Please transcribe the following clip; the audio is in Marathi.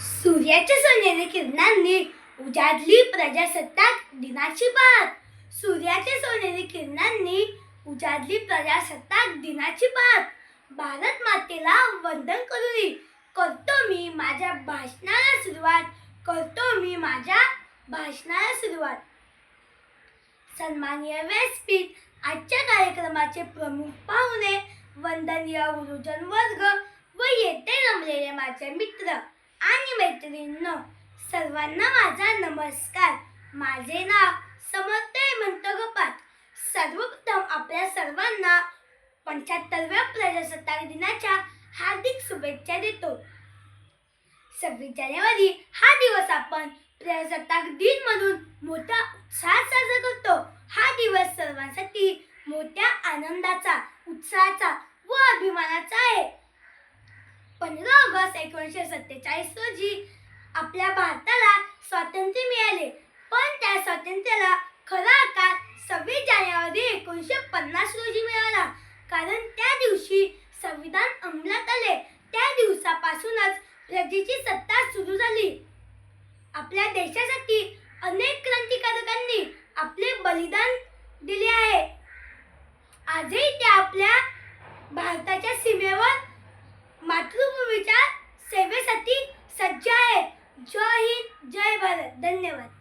सूर्याच्या सोनेरी किरणांनी उजाडली प्रजासत्ताक दिनाची बात. सूर्याच्या सोनेरी किरणांनी उजाडली प्रजासत्ताक दिनाची बात. भारत मातेला वंदन करुनी करतो मी माझ्या भाषणाला सुरुवात. करतो मी माझ्या भाषणाला सुरुवात. सन्माननीय व्यासपीठ आजच्या कार्यक्रमाचे प्रमुख पाहुणे वंदनीय गुरुजन वर्ग व येथे रमलेले माझे मित्र. आणि मैत्रिणींनो सर्वांना माझा नमस्कार. माझे नाव समर्थ हेमंत गोपाळ सर्वप्रथम आपल्या सर्वांना पंच्याहत्तरव्या प्रजासत्ताक दिनाच्या हार्दिक शुभेच्छा देतो. सव्वीस जानेवारी हा दिवस आपण प्रजासत्ताक दिन म्हणून मोठा उत्साहात साजरा करतो. हा दिवस सर्वांसाठी मोठ्या आनंदाचा उत्साहाचा व अभिमानाचा आहे. पंधरा ऑगस्ट एकोणीसशे सत्तेचाळीस रोजी आपल्या भारताला स्वातंत्र्य मिळाले. पण त्या स्वातंत्र्याला खरा आकार सव्वीस जानेवारी एकोणीसशे पन्नास रोजी मिळाला. कारण त्या दिवशी संविधान अंमलात आले. त्या दिवसापासूनच प्रजेची सत्ता सुरू झाली. आपल्या देशासाठी अनेक क्रांतिकारकांनी आपले बलिदान विचार. सेवेसाठी सज्ज आहे. जय हिंद जय भारत. धन्यवाद.